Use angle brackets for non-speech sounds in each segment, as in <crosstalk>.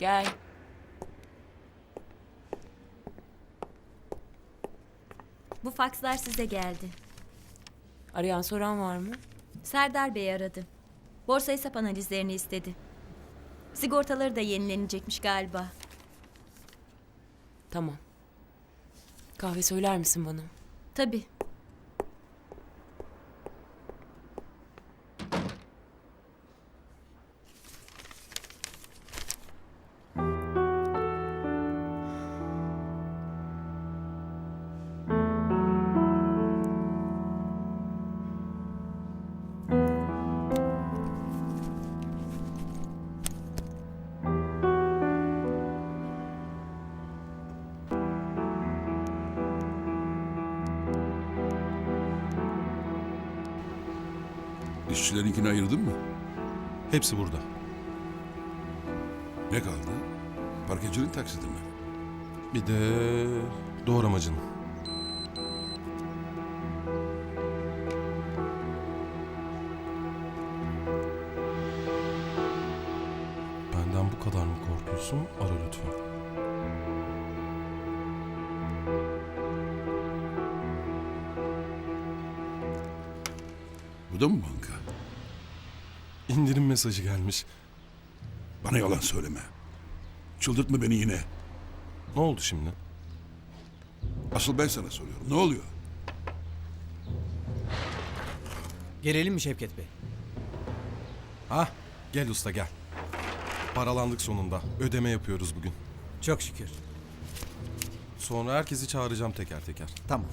Gel. Bu fakslar size geldi. Arayan soran var mı? Serdar Bey aradı. Borsa hesap analizlerini istedi. Sigortaları da yenilenecekmiş galiba. Tamam. Kahve söyler misin bana? Tabii. İşçilerinkini ayırdın mı? Hepsi burada. Ne kaldı? Parkecinin taksidi mi? Bir de doğramacın. Benden bu kadar mı korkuyorsun? Ara lütfen. Bu da mı banka? İndirim mesajı gelmiş. Bana yalan söyleme. Çıldırtma beni yine. Ne oldu şimdi? Asıl ben sana soruyorum. Ne oluyor? Gelelim mi Şevket Bey? Ha, gel usta gel. Paralandık sonunda. Ödeme yapıyoruz bugün. Çok şükür. Sonra herkesi çağıracağım teker teker. Tamam.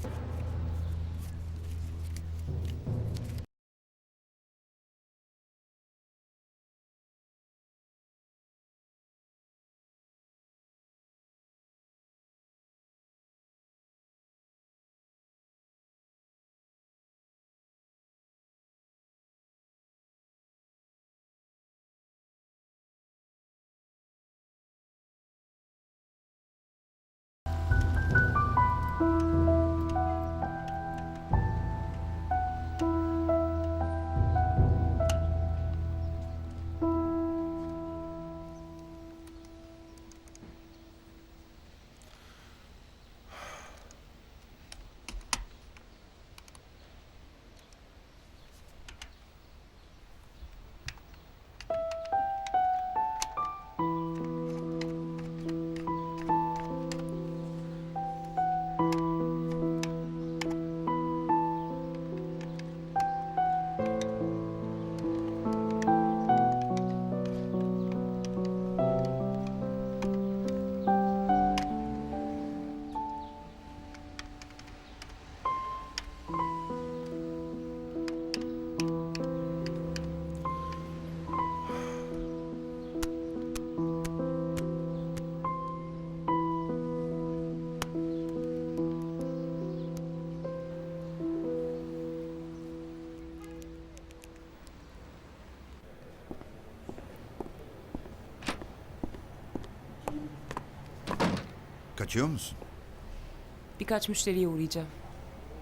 Kaçıyor musun? Birkaç müşteriye uğrayacağım.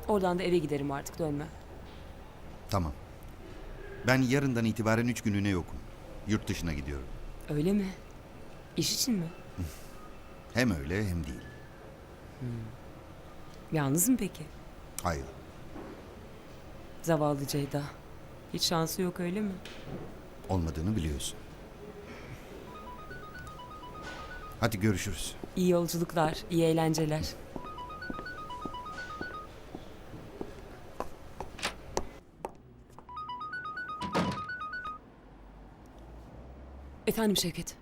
Oradan da eve giderim artık dönmem. Tamam. Ben yarından itibaren üç günlüğüne yokum. Yurt dışına gidiyorum. Öyle mi? İş için mi? <laughs> Hem öyle hem değil. Yalnız mı peki? Hayır. Zavallı Ceyda. Hiç şansı yok öyle mi? Olmadığını biliyorsun. Hadi görüşürüz. İyi yolculuklar, iyi eğlenceler. Efendim Şevket.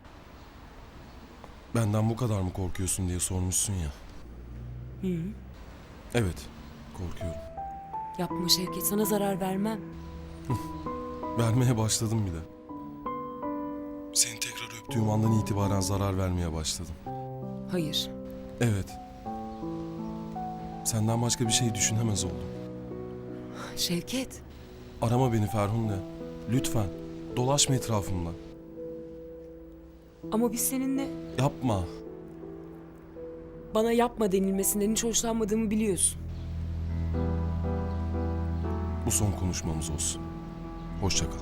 Benden bu kadar mı korkuyorsun diye sormuşsun ya. Hı. Evet, korkuyorum. Yapma Şevket, sana zarar vermem. Vermeye başladım bile. Öptüğüm andan itibaren zarar vermeye başladım. Hayır. Evet. Senden başka bir şey düşünemez oldum. Şevket, Arama beni Ferhunde. Lütfen. Dolaşma etrafımda. ama biz seninle Yapma. bana yapma denilmesinden hiç hoşlanmadığımı biliyorsun. Bu son konuşmamız olsun. Hoşça kal.